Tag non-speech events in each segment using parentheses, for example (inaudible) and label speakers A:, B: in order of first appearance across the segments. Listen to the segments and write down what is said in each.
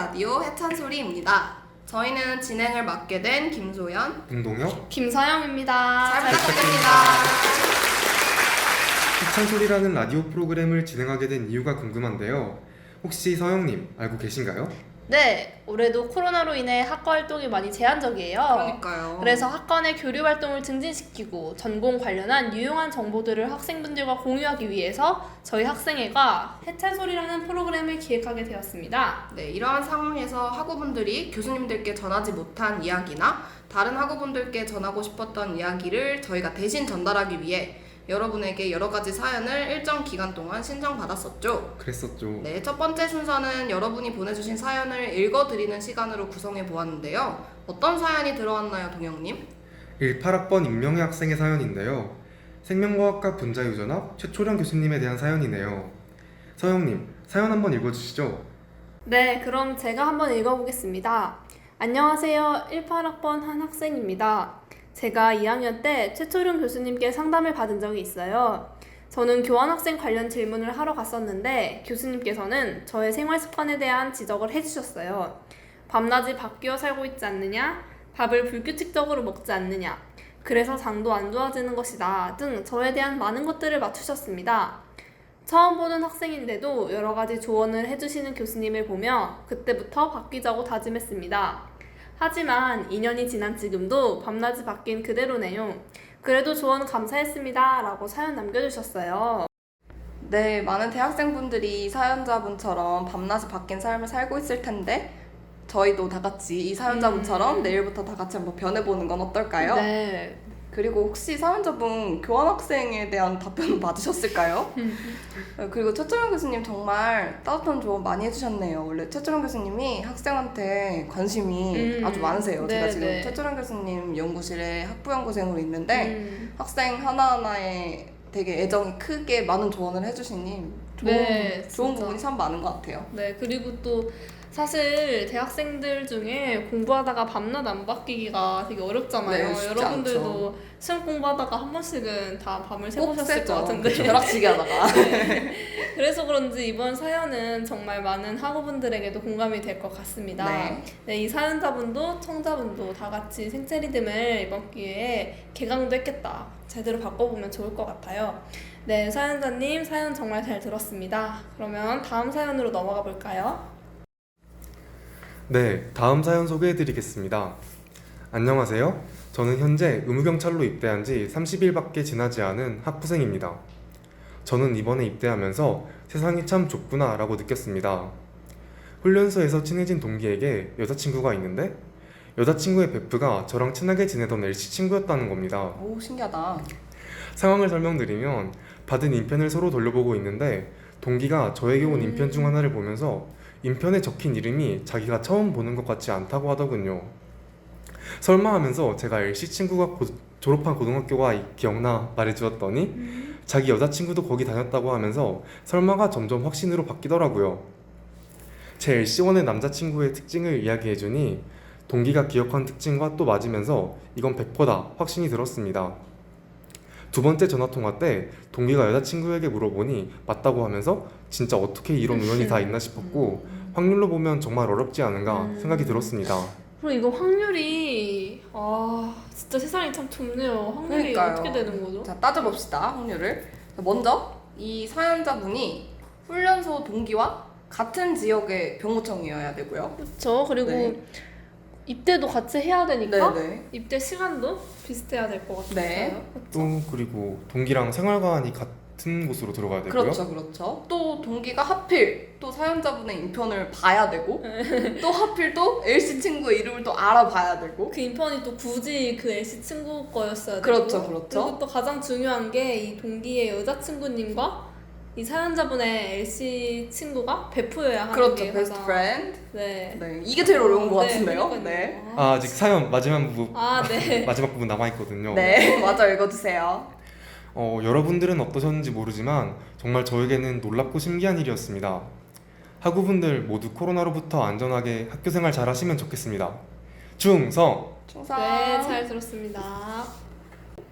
A: 라디오 해찬소리입니다. 저희는 진행을 맡게 된 김소연.
B: 김동혁
C: 김서영입니다.
A: 잘 부탁드립니다.
B: 희찬소리라는 라디오 프로그램을 진행하게 된 이유가 궁금한데요. 혹시 서영님 알고 계신가요?
C: 네, 올해도 코로나로 인해 학과 활동이 많이 제한적이에요.
A: 그러니까요.
C: 그래서 학과 내 교류 활동을 증진시키고 전공 관련한 유용한 정보들을 학생분들과 공유하기 위해서 저희 학생회가 해찬소리라는 프로그램을 기획하게 되었습니다.
A: 네, 이러한 상황에서 학우분들이 교수님들께 전하지 못한 이야기나 다른 학우분들께 전하고 싶었던 이야기를 저희가 대신 전달하기 위해 여러분에게 여러 가지 사연을 일정 기간 동안 신청받았었죠.
B: 그랬었죠.
A: 네, 첫 번째 순서는 여러분이 보내주신 사연을 읽어드리는 시간으로 구성해 보았는데요. 어떤 사연이 들어왔나요, 동영님?
B: 18학번 임명희 학생의 사연인데요. 생명과학과 분자 유전학 최초령 교수님에 대한 사연이네요. 서영님, 사연 한번 읽어주시죠.
C: 네, 그럼 제가 한번 읽어보겠습니다. 안녕하세요. 18학번 한 학생입니다. 제가 2학년 때 최초령 교수님께 상담을 받은 적이 있어요. 저는 교환학생 관련 질문을 하러 갔었는데 교수님께서는 저의 생활 습관에 대한 지적을 해주셨어요. 밤낮이 바뀌어 살고 있지 않느냐? 밥을 불규칙적으로 먹지 않느냐? 그래서 장도 안 좋아지는 것이다. 등 저에 대한 많은 것들을 맞추셨습니다. 처음 보는 학생인데도 여러 가지 조언을 해주시는 교수님을 보며 그때부터 바뀌자고 다짐했습니다. 하지만 2년이 지난 지금도 밤낮이 바뀐 그대로네요. 그래도 조언 감사했습니다. 라고 사연 남겨주셨어요.
A: 네, 많은 대학생분들이 사연자분처럼 밤낮이 바뀐 삶을 살고 있을 텐데 저희도 다 같이 이 사연자분처럼
C: 음.
A: 내일부터 다 같이 한번 변해보는 건 어떨까요?
C: 네.
A: 그리고 혹시 사연자분 교환 학생에 대한 답변 (laughs) 받으셨을까요? 네, 그리고 최철영 교수님 정말 따뜻한 조언 많이 해주셨네요. 원래 최철영 교수님이 학생한테 관심이
C: 음.
A: 아주 많으세요. 제가
C: 네,
A: 지금
C: 네.
A: 최철영 교수님 연구실에 학부연구생으로 있는데
C: 음.
A: 학생 하나하나에 되게 애정이 크게 많은 조언을 해주시니 좋은,
C: 네,
A: 좋은. 부분이 참 많은 것 같아요.
C: 네, 그리고 또 사실 대학생들 중에 공부하다가 밤낮 안 바뀌기가 되게 어렵잖아요.
A: 네, 쉽지
C: 여러분들도 시험 공부하다가 한 번씩은 다 밤을 새보셨을 것 같은데.
A: 벼락치기 하다가. (laughs)
C: 그래서 그런지 이번 사연은 정말 많은 학우분들에게도 공감이 될 것 같습니다.
A: 네.
C: 네, 이 사연자분도 청자분도 다 같이 생체 리듬을 이번 기회에 개강도 했겠다. 제대로 바꿔보면 좋을 것 같아요. 네, 사연자님 사연 정말 잘 들었습니다. 그러면 다음 사연으로 넘어가 볼까요?
B: 네, 다음 사연 소개해드리겠습니다. 안녕하세요. 저는 현재 의무경찰로 입대한 지 30일밖에 지나지 않은 학부생입니다. 저는 이번에 입대하면서 세상이 참 좁구나 라고 느꼈습니다. 훈련소에서 친해진 동기에게 여자친구가 있는데 여자친구의 베프가 저랑 친하게 지내던 LC 친구였다는 겁니다.
A: 오 신기하다.
B: 상황을 설명드리면 받은 인편을 서로 돌려보고 있는데 동기가 저에게 온
C: 음.
B: 인편 중 하나를 보면서 인편에 적힌 이름이 자기가 처음 보는 것 같지 않다고 하더군요. 설마 하면서 제가 LC 친구가 고- 졸업한 고등학교가 이- 기억나 말해주었더니 자기 여자친구도 거기 다녔다고 하면서 설마가 점점 확신으로 바뀌더라고요. 제 LC1의 남자친구의 특징을 이야기해주니 동기가 기억한 특징과 또 맞으면서 이건 100%다 확신이 들었습니다. 두 번째 전화 통화 때 동기가 여자친구에게 물어보니 맞다고 하면서 진짜 어떻게 이런 우연이 다 있나 싶었고 확률로 보면 정말 어렵지 않은가
C: 음.
B: 생각이 들었습니다.
C: 그리고 이거 확률이 아 진짜 세상이 참 좁네요. 확률이
A: 그러니까요.
C: 어떻게 되는 거죠?
A: 자 따져봅시다 확률을. 자, 먼저 이 사연자분이 훈련소 동기와 같은 지역의 병무청이어야 되고요.
C: 그렇죠. 그리고
A: 네.
C: 입대도 같이 해야 되니까
A: 네네.
C: 입대 시간도 비슷해야 될 것 같아요.
A: 네.
B: 또 그리고 동기랑 생활관이 같은 곳으로 들어가야 되고요.
A: 그렇죠, 그렇죠. 또 동기가 하필 또 사연자분의 인편을 봐야 되고 또 하필 또 LC 친구의 이름을 또 알아봐야 되고
C: 그 인턴이 또 굳이 그 LC 친구 거였어야 되고
A: 그렇죠, 그렇죠.
C: 그리고 또 가장 중요한 게 이 동기의 여자친구님과 이 사연자분의 LC 친구가 베프여야 하는
A: 그렇죠,
C: 게
A: 베스트
C: 가장-
A: 프렌드.
C: 네.
A: 네, 이게 제일 어려운 것
C: 네,
A: 같은데요.
C: 그러니까요.
A: 네.
B: 아, 아직 사연 마지막 부분
C: 아, 네. (laughs)
B: 마지막 부분 남아 있거든요.
A: 네, (laughs) 맞아 읽어주세요.
B: 어, 여러분들은 어떠셨는지 모르지만 정말 저에게는 놀랍고 신기한 일이었습니다. 학우분들 모두 코로나로부터 안전하게 학교 생활 잘 하시면 좋겠습니다. 충성!
A: 충성.
C: 네, 잘 들었습니다.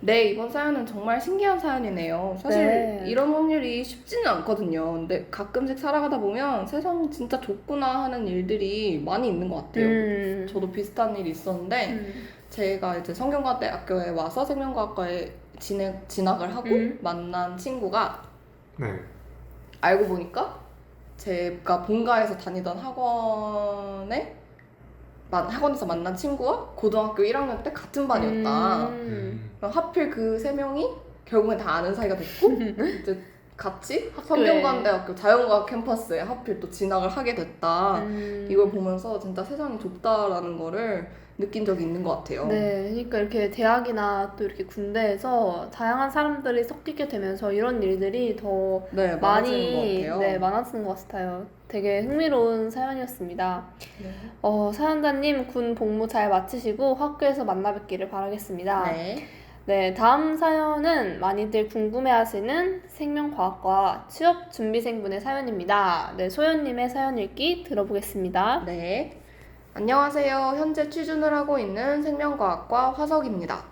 A: 네, 이번 사연은 정말 신기한 사연이네요. 사실
C: 네.
A: 이런 확률이 쉽지는 않거든요. 근데 가끔씩 살아가다 보면 세상이 진짜 좁구나 하는 일들이 많이 있는 것 같아요.
C: 음.
A: 저도 비슷한 일이 있었는데
C: 음.
A: 제가 이제 성균관대학교에 와서 생명과학과에 진학, 진학을 하고
C: 음.
A: 만난 친구가
B: 네.
A: 알고 보니까 제가 본가에서 다니던 학원에 만- 학원에서 만난 친구와 고등학교 1학년 때 같은 반이었다.
C: 음.
A: 그럼 하필 그 세 명이 결국엔 다 아는 사이가 됐고 (laughs) 이제 같이. 성균관대학교 자연과학 캠퍼스에 하필 또 진학을 하게 됐다.
C: 음.
A: 이걸 보면서 진짜 세상이 좁다라는 거를 느낀 적이 있는 것 같아요.
C: 네, 그러니까 이렇게 대학이나 또 이렇게 군대에서 다양한 사람들이 섞이게 되면서 이런 일들이 더
A: 네,
C: 많이. 네, 많아지는 것 같아요. 되게 흥미로운 사연이었습니다.
A: 네.
C: 어, 사연자님 군 복무 잘 마치시고 학교에서 만나 뵙기를 바라겠습니다.
A: 네.
C: 네, 다음 사연은 많이들 궁금해하시는 생명과학과 취업 준비생분의 사연입니다. 네, 소연님의 사연 읽기 들어보겠습니다.
A: 네. 안녕하세요. 현재 취준을 하고 있는 생명과학과 화석입니다.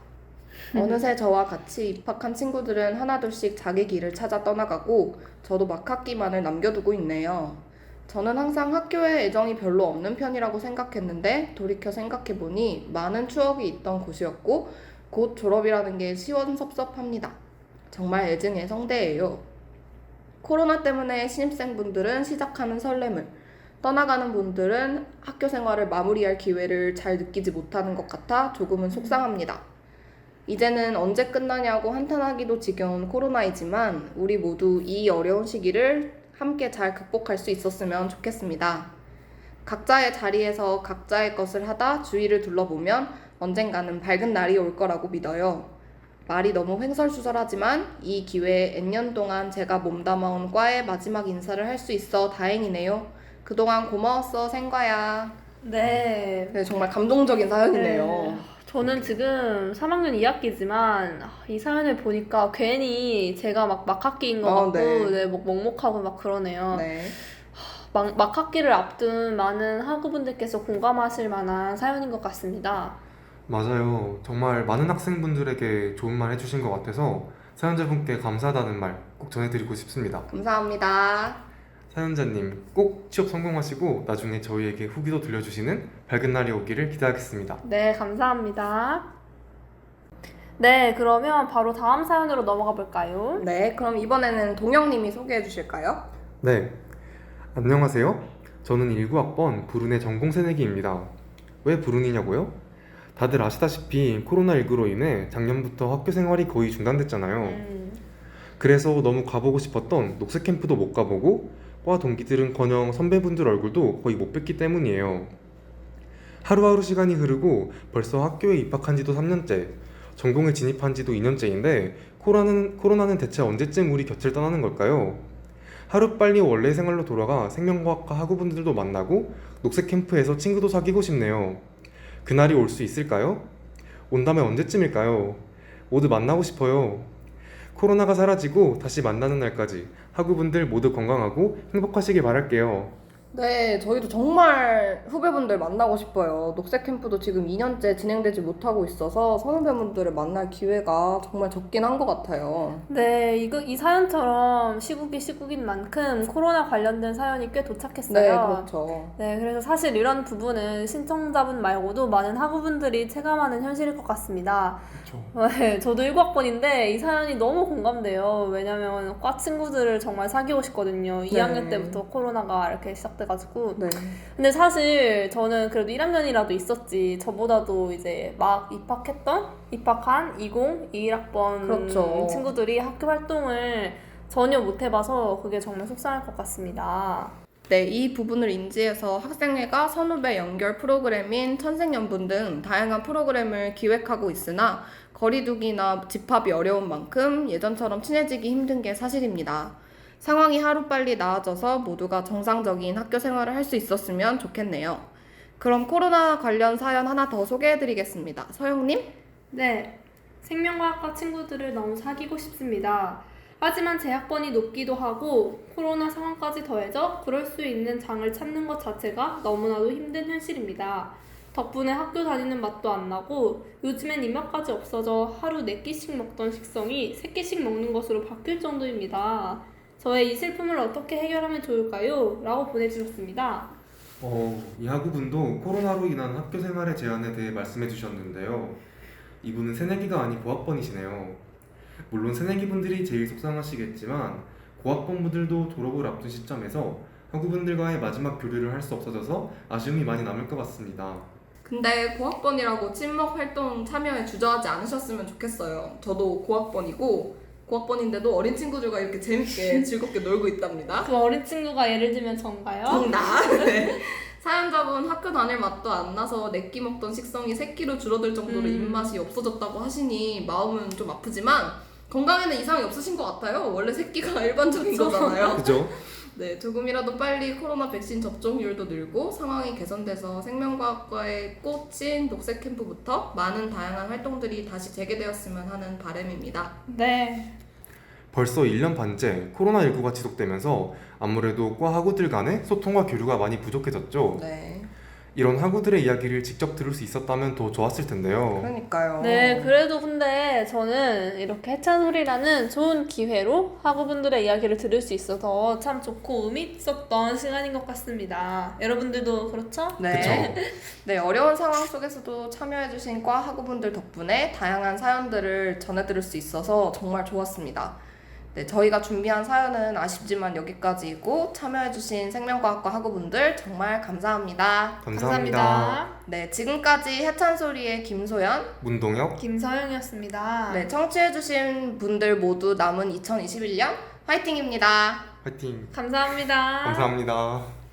A: 어느새 저와 같이 입학한 친구들은 하나둘씩 자기 길을 찾아 떠나가고 저도 막 학기만을 남겨두고 있네요. 저는 항상 학교에 애정이 별로 없는 편이라고 생각했는데 돌이켜 생각해보니 많은 추억이 있던 곳이었고 곧 졸업이라는 게 시원섭섭합니다. 정말 애증의 성대예요. 코로나 때문에 신입생분들은 시작하는 설렘을 떠나가는 분들은 학교 생활을 마무리할 기회를 잘 느끼지 못하는 것 같아 조금은 속상합니다. 이제는 언제 끝나냐고 한탄하기도 지겨운 코로나이지만 우리 모두 이 어려운 시기를 함께 잘 극복할 수 있었으면 좋겠습니다. 각자의 자리에서 각자의 것을 하다 주위를 둘러보면 언젠가는 밝은 날이 올 거라고 믿어요. 말이 너무 횡설수설하지만 이 기회에 N년 동안 제가 몸담아온 과의 마지막 인사를 할 수 있어 다행이네요. 그동안 고마웠어, 생과야.
C: 네.
A: 네, 정말 감동적인 사연이네요.
C: 네. 저는 지금 3학년 2학기지만 이 사연을 보니까 괜히 제가 막 막학기인 것
A: 아,
C: 같고
A: 네.
C: 네, 막 먹먹하고 막 그러네요.
A: 네.
C: 막, 막학기를 앞둔 많은 학우분들께서 공감하실 만한 사연인 것 같습니다.
B: 맞아요. 정말 많은 학생분들에게 좋은 말 해주신 것 같아서 사연자분께 감사하다는 말 꼭 전해드리고 싶습니다.
A: 감사합니다.
B: 사연자님 꼭 취업 성공하시고 나중에 저희에게 후기도 들려주시는 밝은 날이 오기를 기대하겠습니다.
C: 네, 감사합니다. 네, 그러면 바로 다음 사연으로 넘어가 볼까요?
A: 네, 그럼 이번에는 동영님이 소개해 주실까요?
B: 네. 안녕하세요. 저는 19학번 불운의 전공 새내기입니다. 왜 불운이냐고요? 다들 아시다시피 코로나19로 인해 작년부터 학교 생활이 거의 중단됐잖아요.
C: 음,
B: 그래서 너무 가보고 싶었던 녹색 캠프도 못 가보고 과 동기들은커녕 선배분들 얼굴도 거의 못 뵀기 때문이에요. 하루하루 시간이 흐르고 벌써 학교에 입학한 지도 3년째, 전공에 진입한 지도 2년째인데 코로나는, 코로나는 대체 언제쯤 우리 곁을 떠나는 걸까요? 하루빨리 원래 생활로 돌아가 생명과학과 학우분들도 만나고 녹색 캠프에서 친구도 사귀고 싶네요. 그날이 올 수 있을까요? 온다면 언제쯤일까요? 모두 만나고 싶어요. 코로나가 사라지고 다시 만나는 날까지 학우분들 모두 건강하고 행복하시길 바랄게요.
A: 네, 저희도 정말 후배분들 만나고 싶어요. 녹색 캠프도 지금 2년째 진행되지 못하고 있어서 선후배분들을 만날 기회가 정말 적긴 한 것 같아요.
C: 네, 이거 이 사연처럼 시국이 시국인 만큼 코로나 관련된 사연이 꽤 도착했어요.
A: 네, 그렇죠.
C: 네, 그래서 사실 이런 부분은 신청자분 말고도 많은 학우분들이 체감하는 현실일 것 같습니다.
B: 그렇죠.
C: 네, 저도 1학번인데 이 사연이 너무 공감돼요. 왜냐면 과 친구들을 정말 사귀고 싶거든요. 2학년 때부터 코로나가 이렇게 시작돼 가지고.
A: 네.
C: 근데 사실 저는 그래도 1학년이라도 있었지. 저보다도 이제 막 입학했던, 입학한 20, 21학번
A: 그렇죠.
C: 친구들이 학교 활동을 전혀 못 해봐서 그게 정말 속상할 것 같습니다.
A: 네, 이 부분을 인지해서 학생회가 선후배 연결 프로그램인 천생연분 등 다양한 프로그램을 기획하고 있으나 거리두기나 집합이 어려운 만큼 예전처럼 친해지기 힘든 게 사실입니다. 상황이 하루빨리 나아져서 모두가 정상적인 학교 생활을 할 수 있었으면 좋겠네요. 그럼 코로나 관련 사연 하나 더 소개해드리겠습니다. 서영님?
C: 네, 생명과학과 친구들을 너무 사귀고 싶습니다. 하지만 재학번이 높기도 하고 코로나 상황까지 더해져 그럴 수 있는 장을 찾는 것 자체가 너무나도 힘든 현실입니다. 덕분에 학교 다니는 맛도 안 나고 요즘엔 입맛까지 없어져 하루 4끼씩 먹던 식성이 3끼씩 먹는 것으로 바뀔 정도입니다. 저의 이 슬픔을 어떻게 해결하면 좋을까요? 라고 보내주셨습니다.
B: 어, 이 학우분도 코로나로 인한 학교 생활의 제한에 대해 말씀해 주셨는데요. 이분은 새내기가 아닌 고학번이시네요. 물론 새내기분들이 제일 속상하시겠지만 고학번분들도 졸업을 앞둔 시점에서 학우분들과의 마지막 교류를 할 수 없어져서 아쉬움이 많이 남을 것 같습니다.
A: 근데 고학번이라고 친목 활동 참여에 주저하지 않으셨으면 좋겠어요. 저도 고학번이고 고학번인데도 어린 친구들과 이렇게 재밌게 (laughs) 즐겁게 놀고 있답니다.
C: 그 어린 친구가 예를 들면 전가요?
A: 정답. (laughs) 네. 사연자분 학교 다닐 맛도 안 나서 내끼 먹던 식성이 새끼로 줄어들 정도로
C: 음.
A: 입맛이 없어졌다고 하시니 마음은 좀 아프지만 건강에는 이상이 없으신 것 같아요. 원래 새끼가 (laughs) 일반적인 거잖아요.
B: 그죠?
A: 네, 조금이라도 빨리 코로나 백신 접종률도 늘고 상황이 개선돼서 생명과학과에 꽂힌 녹색 캠프부터 많은 다양한 활동들이 다시 재개되었으면 하는 바람입니다.
C: 네.
B: 벌써 1년 반째 코로나19가 지속되면서 아무래도 과 학우들 간의 소통과 교류가 많이 부족해졌죠.
A: 네,
B: 이런 학우들의 이야기를 직접 들을 수 있었다면 더 좋았을 텐데요.
A: 그러니까요.
C: 네, 그래도 근데 저는 이렇게 해찬 소리라는 좋은 기회로 학우분들의 이야기를 들을 수 있어서 참 좋고 의미 있었던 시간인 것 같습니다. 여러분들도 그렇죠?
A: 네. (laughs) 네, 어려운 상황 속에서도 참여해주신 과 학우분들 덕분에 다양한 사연들을 전해들을 수 있어서 정말 좋았습니다. 네, 저희가 준비한 사연은 아쉽지만 여기까지이고 참여해주신 생명과학과 학우분들 정말 감사합니다.
B: 감사합니다.
A: 네, 지금까지 해찬소리의 김소연,
B: 문동혁
C: 김서영이었습니다.
A: 네, 청취해주신 분들 모두 남은 2021년 화이팅입니다.
B: 화이팅!
C: 감사합니다.
B: 감사합니다.